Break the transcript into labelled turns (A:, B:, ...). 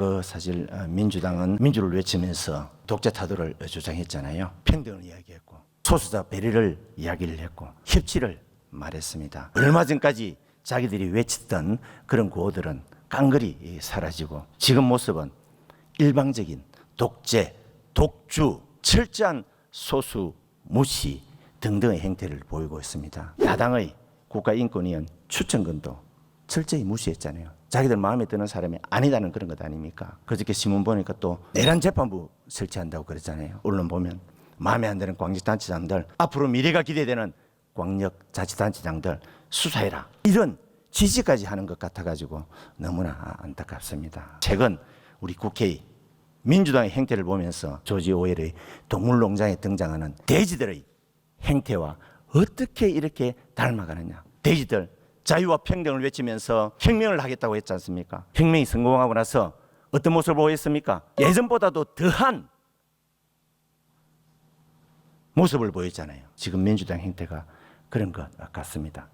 A: 과거 사실 어, 민주당은 민주를 외치면서 독재 타도를 주장했잖아요. 평등을 이야기했고 소수자 배려를 이야기를 했고 협치를 말했습니다. 얼마 전까지 자기들이 외치던 그런 구호들은 깡그리 사라지고 지금 모습은 일방적인 독재, 독주, 철저한 소수 무시 등등의 행태를 보이고 있습니다. 야당의 국가인권위원 추천근도 철저히 무시했잖아요. 자기들 마음에 드는 사람이 아니다는 그런 것 아닙니까? 그저께 신문 보니까 또 내란 재판부 설치한다고 그랬잖아요. 언론 보면 마음에 안 드는 광역단체장들 앞으로 미래가 기대되는 광역자치단체장들 수사해라 이런 지시까지 하는 것 같아가지고 너무나 안타깝습니다. 최근 우리 국회의 민주당의 행태를 보면서 조지 오웰의 동물농장에 등장하는 돼지들의 행태와 어떻게 이렇게 닮아가느냐. 돼지들 자유와 평등을 외치면서 혁명을 하겠다고 했지 않습니까? 혁명이 성공하고 나서 어떤 모습을 보였습니까? 예전보다도 더한 모습을 보였잖아요. 지금 민주당 행태가 그런 것 같습니다.